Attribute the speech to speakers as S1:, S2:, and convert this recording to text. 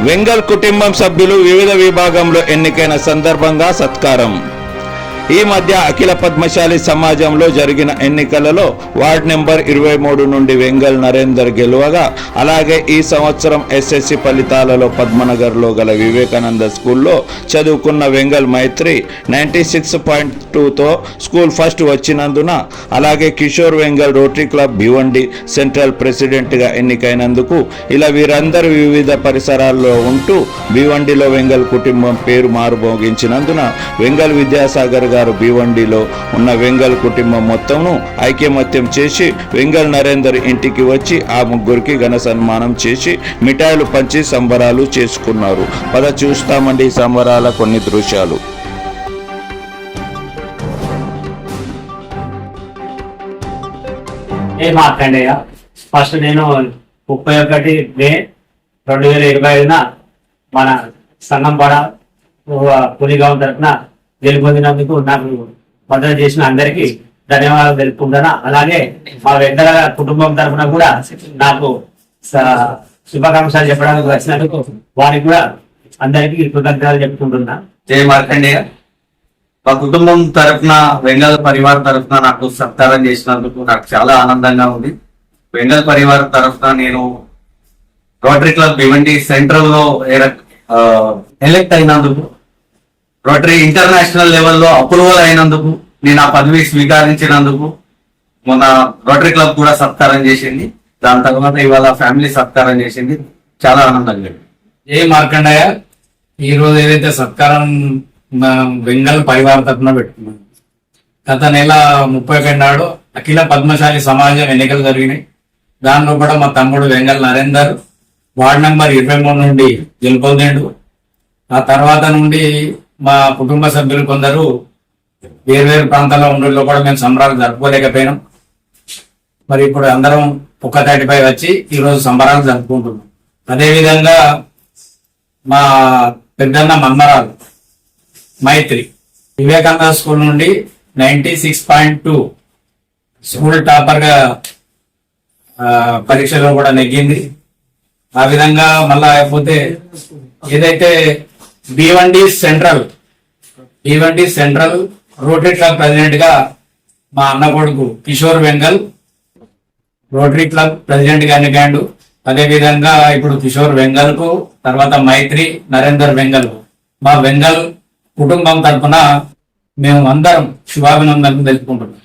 S1: వెంగల్ కుటుంబం సభ్యులు వివిధ విభాగంలో ఎన్నికైన సందర్భంగా సత్కారం. ఈ మధ్య అఖిల పద్మశాలి సమాజంలో జరిగిన ఎన్నికలలో వార్డ్ నెంబర్ ఇరవై మూడు నుండి వెంగల్ నరేందర్ గెలువగా అలాగే ఈ సంవత్సరం ఎస్ఎస్సి ఫలితాలలో పద్మనగర్లో గల వివేకానంద స్కూల్లో చదువుకున్న Vengal Maitri ninety six point టూతో స్కూల్ ఫస్ట్ వచ్చినందున అలాగే Kishore Vengal Rotary Club Bhiwandi Central ప్రెసిడెంట్గా ఎన్నికైనందుకు ఇలా వీరందరూ వివిధ పరిసరాల్లో ఉంటూ భివండిలో వెంగల్ కుటుంబం పేరు మారుమోగించినందున వెంగల్ విద్యాసాగర్ గారు భివండిలో ఉన్న వెంగల్ కుటుంబం మొత్తంను ఐక్యమత్యం చేసి వెంగల్ నరేందర్ ఇంటికి వచ్చి ఆ ముగ్గురికి ఘన సన్మానం చేసి మిఠాయిలు పంచి సంబరాలు చేసుకున్నారు. పద చూస్తామండి సంబరాల కొన్ని దృశ్యాలు.
S2: ఏ మార్కండేయ ఫస్ట్ నేను ముప్పై ఒకటి మే రెండు వేల ఇరవై ఐదున మన సంఘం పడ పులిగాం తరఫున గెలుపొందినందుకు నాకు మద్దతు చేసిన అందరికీ ధన్యవాదాలు తెలుపుకుంటాను అలాగే మా వెంకట కుటుంబం తరఫున కూడా నాకు స- శుభాకాంక్షలు చెప్పడానికి వచ్చినందుకు వారికి కూడా అందరికీ కృతజ్ఞతలు చెప్పుకుంటున్నా.
S3: జయ మార్కండేయ. మా కుటుంబం తరఫున వెంగళ పరివారం తరఫున నాకు సత్కారం చేసినందుకు నాకు చాలా ఆనందంగా ఉంది. వెంగళ పరివారం తరఫున నేను రోటరీ క్లబ్ భివండి సెంట్రల్లో ఎలక్ట్ అయినందుకు రోటరీ ఇంటర్నేషనల్ లెవెల్లో అప్రూవల్ అయినందుకు నేను ఆ పదవి స్వీకరించినందుకు మొన్న రోటరీ క్లబ్ కూడా సత్కారం చేసింది. దాని తర్వాత ఇవాళ ఫ్యామిలీ సత్కారం చేసింది. చాలా ఆనందంగా ఉంది.
S4: ఏ మార్కండయ్య ఈ రోజు ఏదైతే సత్కారం మా బెంగాల్ పరివార తరఫున పెట్టుకున్నాం. గత నెల ముప్పై ఒకటి నాడు అఖిల పద్మశాలి సమాజం ఎన్నికలు జరిగినాయి. దానిలో కూడా మా తమ్ముడు వెంగల్ నరేందర్ వార్డ్ నంబర్ ఇరవై మూడు నుండి గెలుపొందాడు. ఆ తర్వాత నుండి మా కుటుంబ సభ్యులు కొందరు వేరు ప్రాంతాల్లో ఉండడంలో కూడా మేము సంబరాలు జరుపుకోలేకపోయినాం. మరి ఇప్పుడు అందరం ఒక్క తాటిపై వచ్చి ఈరోజు సంబరాలు జరుపుకుంటున్నాం. అదేవిధంగా మా పెద్దన్న మన్మరాలు మైత్రి వివేకానంద స్కూల్ నుండి ninety six point two school టాపర్గా పరీక్షలో కూడా నెగ్గింది. ఆ విధంగా మళ్ళా అయిపోతే ఏదైతే Bhiwandi Central Bhiwandi Central Rotary Club ప్రెసిడెంట్గా మా అన్న కొడుకు కిషోర్ వెంగల్. రోటరీ క్లబ్ ప్రెసిడెంట్గా ఎన్నికాడు అదేవిధంగా ఇప్పుడు కిషోర్ వెంగల్కు తర్వాత మైత్రి నరేందర్ వెంగల్. మా వెంగల్ కుటుంబం తరఫున మేము అందరం శుభాభినందనలు తెలుపుకుంటున్నాం.